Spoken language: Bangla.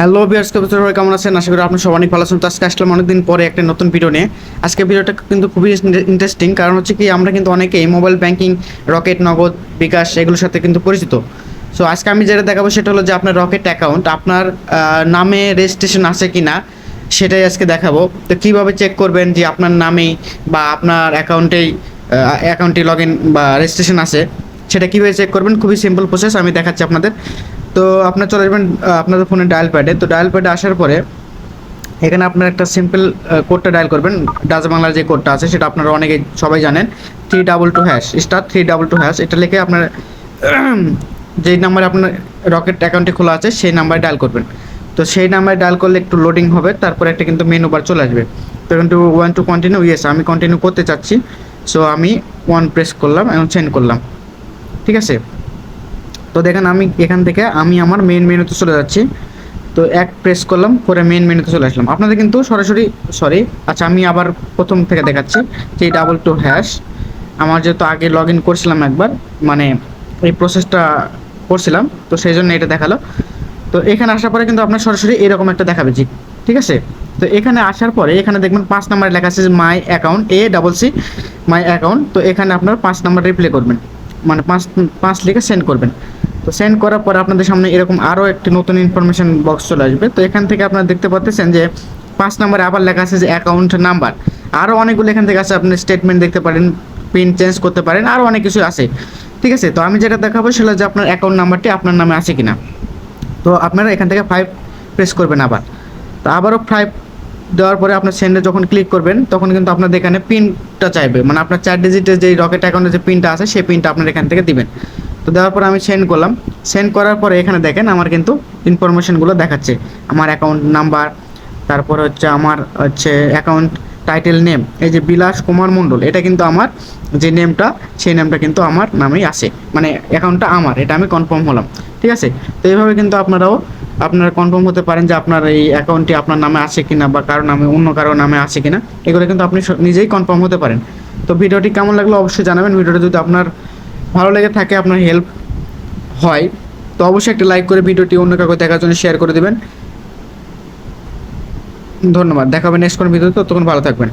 হ্যালো বিয়ার্স কবিতা সবাই কেমন আছেন? আশা করি আপনি সবাই অনেক ভালো আছেন। তো আজকে আসলাম অনেকদিন পরে একটা নতুন ভিডিও নিয়ে। আজকে ভিডিওটা কিন্তু খুবই ইন্টারেস্টিং কারণ হচ্ছে কি, আমরা কিন্তু অনেকেই মোবাইল ব্যাংকিং রকেট নগদ, বিকাশ এগুলোর সাথে কিন্তু পরিচিত। সো আজকে আমি যেটা দেখাবো সেটা হলো যে আপনার রকেট অ্যাকাউন্ট আপনার নামে রেজিস্ট্রেশন আছে কি না সেটাই আজকে দেখাবো। তো কীভাবে চেক করবেন যে আপনার নামেই বা আপনার অ্যাকাউন্টেই অ্যাকাউন্টে লগ ইন বা রেজিস্ট্রেশন আছে? সেটা কীভাবে চেক করবেন? খুবই সিম্পল প্রসেস আমি দেখাচ্ছি আপনাদের। তো আপনার চলে যাবেন আপনাদের ফোনে ডায়াল প্যাডে তো ডায়াল প্যাডে আসার পরে এখানে আপনার একটা সিম্পল কোডটা ডায়াল করবেন। ডাচ বাংলার যে কোডটা আছে, সেটা আপনারা অনেকে সবাই জানেন। Three double two hash star three double two hash এটা লিখে আপনার যেই নাম্বারে আপনার রকেট অ্যাকাউন্টে খোলা আছে, সেই নাম্বারে ডায়াল করবেন। তো সেই নাম্বারে ডায়াল করলে একটু লোডিং হবে, তারপরে একটা কিন্তু মেনু বার চলে আসবে। তো কিন্তু ওয়ান টু কন্টিনিউ ইয়েস আমি কন্টিনিউ করতে চাচ্ছি। সো আমি ওয়ান প্রেস করলাম এবং সেন্ড করলাম। ঠিক আছে? তো দেখেন আমি এখান থেকে আমি আমার মেন মেনুতে চলে যাচ্ছি। তো এক প্রেস করলাম, পরে মেন মেনুতে চলে আসলাম। আপনাদের কিন্তু সরাসরি সরি আচ্ছা আমি আবার প্রথম থেকে দেখাচ্ছি যে ডাবল টু হ্যাশ আমার যেহেতু আগে লগ ইন করছিলাম একবার মানে এই প্রসেসটা করছিলাম, তো সেই জন্য এটা দেখাল। তো এখানে আসার পরে কিন্তু আপনার সরাসরি এরকম একটা দেখাবে জি, ঠিক আছে? তো এখানে আসার পরে এখানে দেখবেন পাঁচ নাম্বারে লেখা আছে my account A double C my account তো এখানে আপনার পাঁচ নাম্বার রিপ্লে করবেন। মানে পাঁচ পাঁচ লিখে সেন্ড করবেন। তো সেন্ড করার পরে আপনাদের সামনে এরকম আরও একটি নতুন ইনফরমেশন বক্স চলে আসবে। তো এখান থেকে আপনারা দেখতে পাচ্ছেন যে পাঁচ নাম্বারে আবার লেখা আছে যে অ্যাকাউন্ট নাম্বার আরও অনেকগুলো এখান থেকে আছে, আপনি স্টেটমেন্ট দেখতে পারেন পিন চেঞ্জ করতে পারেন, আরও অনেক কিছু আছে। ঠিক আছে? তো আমি যেটা দেখাবো সেটা যে আপনার অ্যাকাউন্ট নাম্বারটি আপনার নামে আছে কিনা। তো আপনারা এখান থেকে ফাইভ প্রেস করবেন আবার। তো আবারও ফাইভ দেওয়ার পরে আপনার সেন্ডে যখন ক্লিক করবেন, তখন কিন্তু আপনাদের এখানে পিনটা চাইবে। মানে আপনার চার ডিজিটের যে রকেট অ্যাকাউন্টের যে পিনটা আছে, সেই পিনটা আপনার এখান থেকে দিবেন। তো দেওয়ার পরে আমি সেন্ড করলাম। সেন্ড করার পরে এখানে দেখেন আমার কিন্তু ইনফরমেশনগুলো দেখাচ্ছে। আমার অ্যাকাউন্ট নাম্বার তারপর হচ্ছে আমার হচ্ছে অ্যাকাউন্ট টাইটেল নেম এই যে বিলাস কুমার মণ্ডল, এটা কিন্তু আমার যে নেমটা সেই নেমটা কিন্তু আমার নামেই আছে মানে অ্যাকাউন্টটা আমার, এটা আমি কনফার্ম হলাম। ঠিক আছে? তো এইভাবে কিন্তু আপনারাও, আপনারা কনফার্ম হতে পারেন যে আপনার এই অ্যাকাউন্টটি আপনার নামে আছে কিনা বা কারও নামে, অন্য কারও নামে আছে কিনা। এগুলো কিন্তু আপনি নিজেই কনফার্ম হতে পারেন। তো ভিডিওটি কেমন লাগল অবশ্যই জানাবেন। ভিডিওটা যদি আপনার ভালো লেগে থাকে, আপনার হেল্প হয়, তো অবশ্যই একটা লাইক করে ভিডিওটি অন্য কাউকে দেখার জন্য শেয়ার করে দেবেন। ধন্যবাদ। দেখা হবে নেক্সট কোন ভিডিওতে ততক্ষণ ভালো থাকবেন।